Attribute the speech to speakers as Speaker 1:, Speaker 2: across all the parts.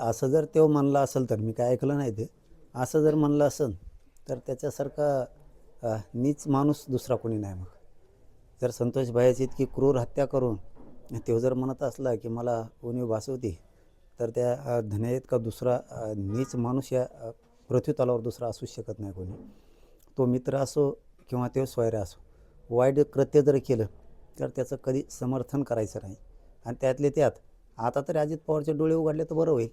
Speaker 1: असं जर तो म्हणला असेल तर मी काय ऐकलं नाही ते. असं जर म्हणलं असेल तर त्याच्यासारखा नीच माणूस दुसरा कोणी नाही मग. जर संतोष भायाची इतकी क्रूर हत्या करून तो जर म्हणत असला की मला उणीव भासवती तर त्या अ, धन्या इतका दुसरा नीच माणूस या पृथ्वीतलावर दुसरा असूच शकत नाही कोणी. तो मित्र असो किंवा तो स्वैरा असो वाईट कृत्य जर केलं तर त्याचं कधी समर्थन करायचं नाही. आणि त्यातले त्यात आता तरी अजित पवारचे डोळे उघडले तर बरं होईल.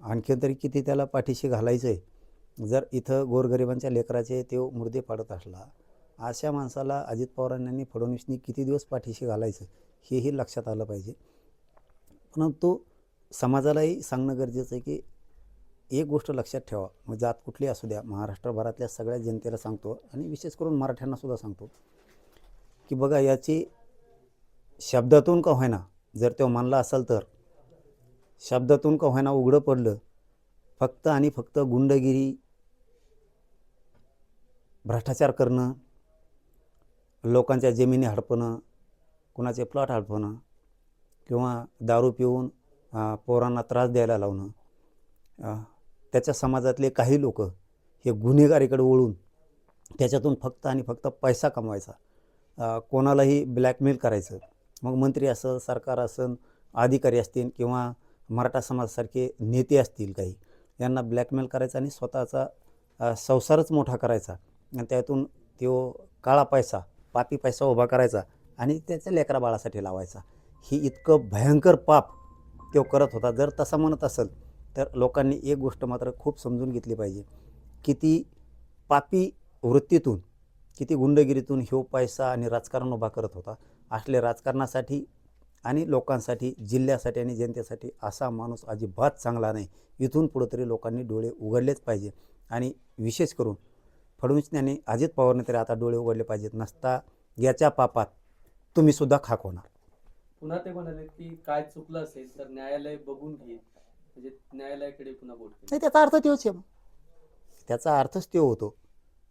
Speaker 1: आणखीन तरी किती त्याला पाठीशी घालायचं आहे जर इथं गोरगरिबांच्या लेकराचे ते मुर्दे पाडत असला अशा माणसाला अजित पवारांनी फडणवीसनी किती दिवस पाठीशी घालायचं हेही लक्षात आलं पाहिजे. परंतु समाजालाही सांगणं गरजेचं आहे की एक गोष्ट लक्षात ठेवा मग जात कुठली असू द्या महाराष्ट्रभरातल्या सगळ्या जनतेला सांगतो आणि विशेष करून मराठ्यांनासुद्धा सांगतो. की बघा याची शब्दातून का होईना जर तो मानला असेल तर शब्दातून का होईना उघडं पडलं. फक्त आणि फक्त गुंडगिरी भ्रष्टाचार करणं लोकांच्या जमिनी हडपणं कुणाचे प्लॉट हडपणं किंवा दारू पिऊन पोरांना त्रास द्यायला लावणं. त्याच्या समाजातले काही लोक हे गुन्हेगारीकडे वळून त्याच्यातून फक्त आणि फक्त पैसा कमवायचा. कोणालाही ब्लॅकमेल करायचं. मग मंत्री असेल सरकार असेल अधिकारी असतील किंवा मराठा समाजासारखे नेते असतील काही यांना ब्लॅकमेल करायचा आणि स्वतःचा संसारच मोठा करायचा. आणि त्यातून तो काळा पैसा पापी पैसा उभा करायचा आणि त्याच्या लेकरा बाळासाठी लावायचा. ही इतकं भयंकर पाप तो करत होता. जर तसा म्हणत असेल तर लोकांनी एक गोष्ट मात्र खूप समजून घेतली पाहिजे. किती पापी वृत्तीतून किती गुंडगिरीतून ह्यो पैसा आणि राजकारण उभा करत होता. असले राजकारणासाठी आणि लोकांसाठी जिल्ह्यासाठी आणि जनतेसाठी असा माणूस अजिबात चांगला नाही. इथून पुढं तरी लोकांनी डोळे उघडलेच पाहिजे. आणि विशेष करून फडणवीसने अजित पवारने तरी आता डोळे उघडले पाहिजेत. नसता याच्या पापात तुम्ही सुद्धा खाक होणार.
Speaker 2: पुन्हा ते म्हणाले की काय चुकलं असेल तर न्यायालय बघून घेईल. म्हणजे न्यायालयाकडे पुन्हा बोट.
Speaker 1: नाही त्याचा अर्थ तोच आहे मग. त्याचा अर्थच तो होतो.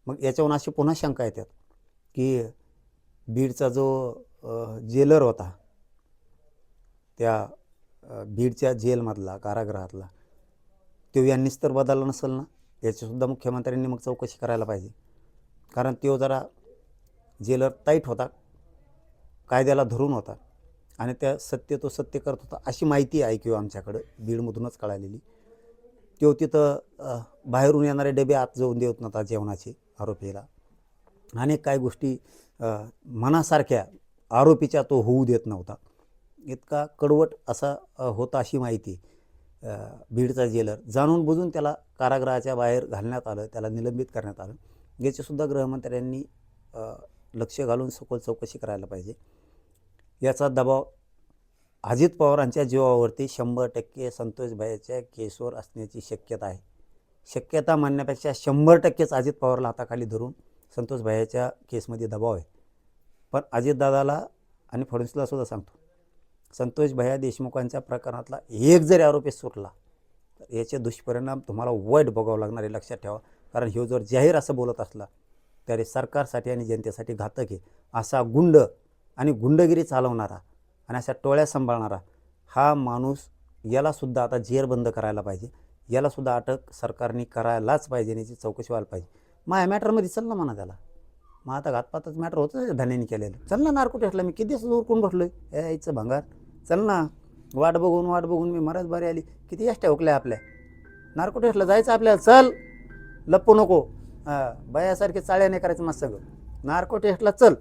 Speaker 1: मग याच्यावरून अशी पुन्हा शंका येतात की बीडचा जो जेलर होता त्या बीडच्या जेलमधला कारागृहातला तो यांनीच तर बदलला नसेल ना? याचीसुद्धा मुख्यमंत्र्यांनी मग चौकशी करायला पाहिजे. कारण तो जरा जेलर टाईट होता कायद्याला धरून होता आणि त्या सत्य तो सत्य करत होता अशी माहिती आहे किंवा आमच्याकडं बीडमधूनच कळालेली. तो तिथं बाहेरून येणारे डबे आत जाऊन देत नव्हता जेवणाचे आरोपीला अनेक काही गोष्टी मनासारख्या आरोपीच्या तो होऊ देत नव्हता. इतका कडवट असा होता अशी माहिती बीडचा जेलर. जाणून बुजून त्याला कारागृहाच्या बाहेर घालण्यात आलं त्याला निलंबित करण्यात आलं. याचीसुद्धा गृहमंत्र्यांनी लक्ष घालून सखोल चौकशी करायला पाहिजे. याचा दबाव अजित पवारांच्या जीवावरती शंभर टक्के संतोषबाईच्या केसवर असण्याची शक्यता आहे. शक्यता मानण्यापेक्षा शंभर टक्केच अजित पवारला हाताखाली धरून संतोषबाईच्या केसमध्ये दबाव आहे. पण अजितदादाला आणि फडणवीसला सुद्धा सांगतो संतोष भैया देशमुखांच्या प्रकरणातला एक जरी आरोपी सुटला तर याचे दुष्परिणाम तुम्हाला वाईट बघावं लागणार आहे लक्षात ठेवा. कारण ह्यो जर जाहीर असं बोलत असला तरी सरकारसाठी आणि जनतेसाठी घातक आहे. असा गुंड आणि गुंडगिरी चालवणारा आणि अशा टोळ्या सांभाळणारा हा माणूस यालासुद्धा आता जेरबंद करायला पाहिजे. यालासुद्धा अटक सरकारने करायलाच पाहिजे याची चौकशी व्हायला पाहिजे. मग या मॅटरमध्ये चल ना म्हणा त्याला. मग आता घातपातच मॅटर होतं धन्याने केलेलं. चल ना नार्को टेस्टला मी किती दिवस उरकून बसलो आहे यायचं भंगार. चल ना. वाट बघून वाट बघून मी मराच बारी आली. किती यष्ट्या हुकल्या आपल्या? नार्को टेस्टला जायचं आपल्याला? चल. लप्पू नको. बयासारखे चाळ्या नाही करायचं मस्त सगळं. नार्को टेस्टला चल.